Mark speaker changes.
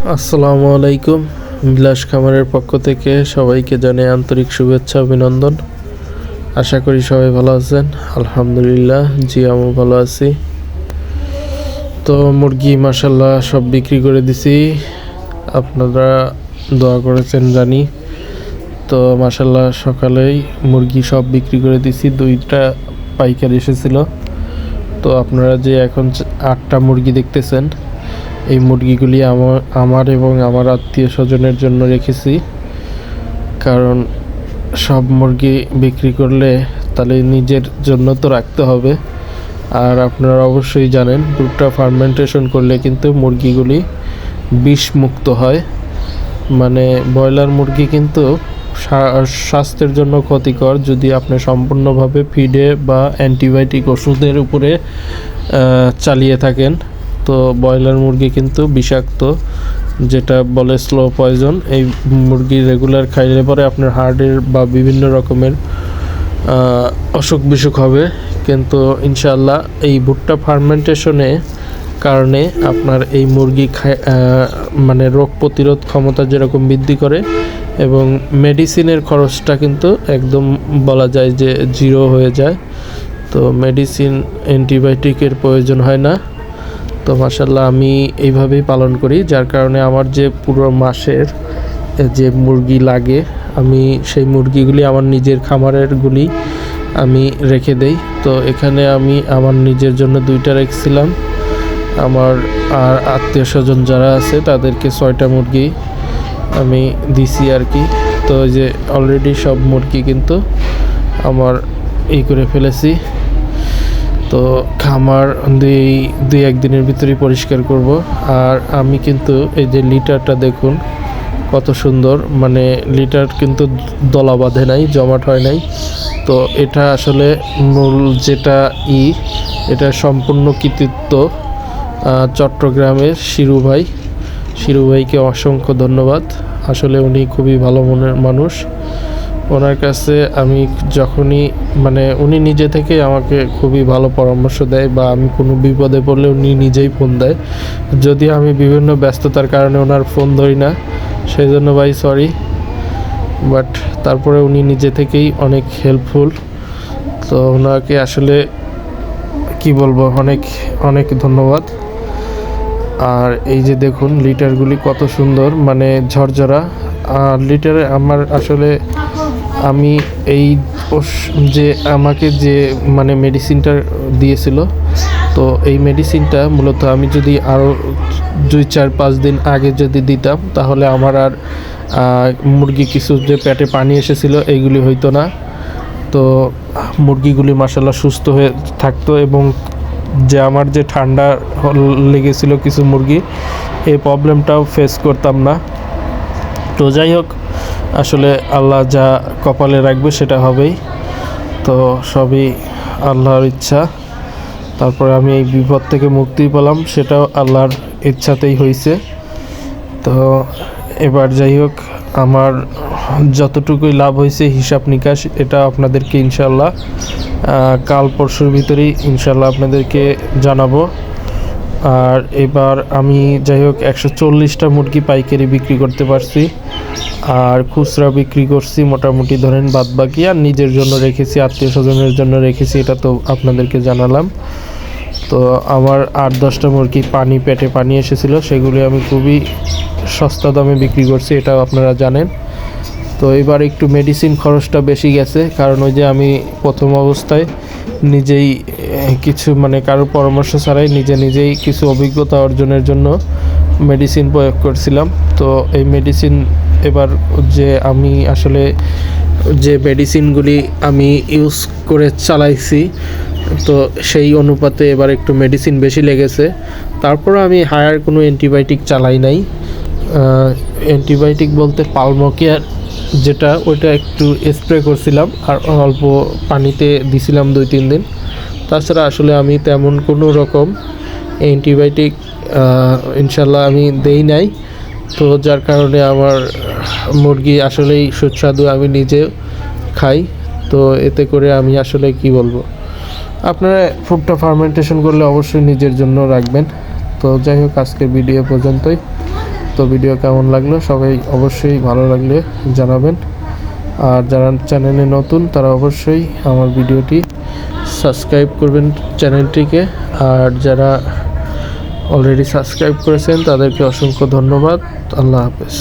Speaker 1: আসসালামু আলাইকুম। বিলাস খামারের পক্ষ থেকে সবাইকে জানাই আন্তরিক শুভেচ্ছা, অভিনন্দন। আশা করি সবাই ভালো আছেন। আলহামদুলিল্লাহ, জি আমি ভালো আছি। তো মুরগি মাসাল্লাহ সব বিক্রি করে দিছি। আপনারা দোয়া করেছেন জানি। তো মাসাল্লাহ সকালেই মুরগি সব বিক্রি করে দিছি। দুইটা পাইকার এসেছিল। তো আপনারা যে এখন আটটা মুরগি দেখতেছেন এই মুরগিগুলি আমার আমার এবং আমার আত্মীয় স্বজনের জন্য রেখেছি। কারণ সব মুরগি বিক্রি করলে তাহলে নিজের জন্য তো রাখতে হবে। আর আপনারা অবশ্যই জানেন ভুট্টা ফার্মেন্টেশন করলে কিন্তু মুরগিগুলি বিষমুক্ত হয়। মানে ব্রয়লার মুরগি কিন্তু স্বাস্থ্যের জন্য ক্ষতিকর। যদি আপনি সম্পূর্ণভাবে ফিডে বা অ্যান্টিবায়োটিক ওষুধের উপরে চালিয়ে থাকেন তো ব্রয়লার মুরগি কিন্তু বিষাক্ত, যেটা বলে স্লো পয়জন এই মুরগি রেগুলার খাইলে পরে আপনার হার্টের বা বিভিন্ন রকমের অসুখ বিসুখ হবে। কিন্তু ইনশাল্লাহ এই ভুট্টা ফার্মেন্টেশনে কারণে আপনার এই মুরগি মানে রোগ প্রতিরোধ ক্ষমতা যেরকম বৃদ্ধি করে এবং মেডিসিনের খরচটা কিন্তু একদম বলা যায় যে জিরো হয়ে যায়। তো মেডিসিন অ্যান্টিবায়োটিকের প্রয়োজন হয় না। তো মাসাল্লাহ আমি এইভাবেই পালন করি, যার কারণে আমার যে পুরো মাসের যে মুরগি লাগে, আমি সেই মুরগিগুলি আমার নিজের খামারেরগুলি আমি রেখে দেই। তো এখানে আমি আমার নিজের জন্য দুইটা রেখেছিলাম। আমার আর আত্মীয় স্বজন যারা আছে, তাদেরকে ছয়টা মুরগি আমি দিছি আর কি। তো যে অলরেডি সব মুরগি কিন্তু আমার এই করে ফেলেছি। তো খামার দুই দুই একদিনের ভিতরেই পরিষ্কার করব। আর আমি কিন্তু এই যে লিটারটা দেখুন, কত সুন্দর। মানে লিটার কিন্তু দলা বাঁধে নাই, জমাট হয় নাই। তো এটা আসলে মূল যেটা ই, এটা সম্পূর্ণ কৃতিত্ব চট্টগ্রামের শিরু ভাই। শিরু ভাইকে অসংখ্য ধন্যবাদ। আসলে উনি খুবই ভালো মনের মানুষ। ওনার কাছে আমি যখনই মানে উনি নিজে থেকে আমাকে খুবই ভালো পরামর্শ দেয় বা আমি কোনো বিপদে পড়লে উনি নিজেই ফোন দেয়। যদি আমি বিভিন্ন ব্যস্ততার কারণে ওনার ফোন ধরি না সেই জন্য ভাই সরি। বাট তারপরে উনি নিজে থেকেই অনেক হেল্পফুল। তো ওনাকে আসলে কি বলব, অনেক অনেক ধন্যবাদ। আর এই যে দেখুন, লিটারগুলি কত সুন্দর মানে ঝরঝরা। আর লিটারে আমার আসলে আমি এই যে আমাকে যে মানে মেডিসিনটা দিয়েছিল, তো এই মেডিসিনটা মূলত আমি যদি আরও দুই, চার, পাঁচ দিন আগে যদি দিতাম, তাহলে আমার আর মুরগি কিছু যে পেটে পানি এসেছিল এইগুলি হইতো না। তো মুরগিগুলি মাসাল্লাহ সুস্থ হয়ে থাকতো এবং যে আমার যে ঠান্ডা লেগেছিল কিছু মুরগি এই প্রবলেমটাও ফেস করতাম না। তো যাই হোক আসলে আল্লাহ যা কপালে রাখবে সেটা হবেই। তো সবই আল্লাহর ইচ্ছা। তারপরে আমি এই বিপদ থেকে মুক্তি পেলাম, সেটাও আল্লাহর ইচ্ছাতেই হয়েছে তো এবার যাই হোক, আমার যতটুকুই লাভ হয়েছে হিসাব নিকাশ, এটা আপনাদেরকে ইনশাল্লাহ কাল পরশুর ভিতরেই ইনশাল্লাহ আপনাদেরকে জানাব। আর এবার আমি যাই হোক একশো চল্লিশটা মুরগি পাইকারি বিক্রি করতে পারছি। আর খুচরা বিক্রি করছি মোটামুটি ধরেন বাদ বাকি আর নিজের জন্য রেখেছি, আত্মীয় স্বজনের জন্য রেখেছি, এটা তো আপনাদেরকে জানালাম। তো আমার আট দশটা মুরগি পানি পেটে পানি এসেছিল, সেগুলি আমি খুবই সস্তা দামে বিক্রি করছি, এটাও আপনারা জানেন। তো এবার একটু মেডিসিন খরচটা বেশি গেছে, কারণ ওই যে আমি প্রথম অবস্থায় নিজেই কিছু মানে কারোর পরামর্শ ছাড়াই নিজে নিজেই কিছু অভিজ্ঞতা অর্জনের জন্য মেডিসিন প্রয়োগ করছিলাম। তো এই মেডিসিন এবার যে আমি আসলে যে মেডিসিনগুলি আমি ইউজ করে চালাইছি, তো সেই অনুপাতে এবার একটু মেডিসিন বেশি লেগেছে। তারপর আমি হায়ার কোনো অ্যান্টিবায়োটিক চালাই নাই। অ্যান্টিবায়োটিক বলতে পালমোকিয়ার যেটা ওইটা একটু স্প্রে করছিলাম আর অল্প পানিতে দিছিলাম দুই, তিন দিন। তাছাড়া আসলে আমি তেমন কোনো রকম অ্যান্টিবায়োটিক ইনশাল্লাহ আমি দেই নাই। তো যার কারণে আমার মুরগি আসলেই সুস্বাদু, আমি নিজে খাই। তো এতে করে আমি আসলে কি বলব? আপনারা ফুডটা ফার্মেন্টেশন করলে অবশ্যই নিজের জন্য রাখবেন। তো যাই হোক, আজকের ভিডিও পর্যন্তই। তো ভিডিও কেমন লাগল? সবাই অবশ্যই ভালো লাগলে জানাবেন। আর যারা চ্যানেলে নতুন, তারা অবশ্যই আমার ভিডিওটি সাবস্ক্রাইব করবেন চ্যানেলটিকে। আর যারা অলরেডি সাবস্ক্রাইব করেছেন, তাদেরকে অসংখ্য ধন্যবাদ। আল্লাহ হাফেজ।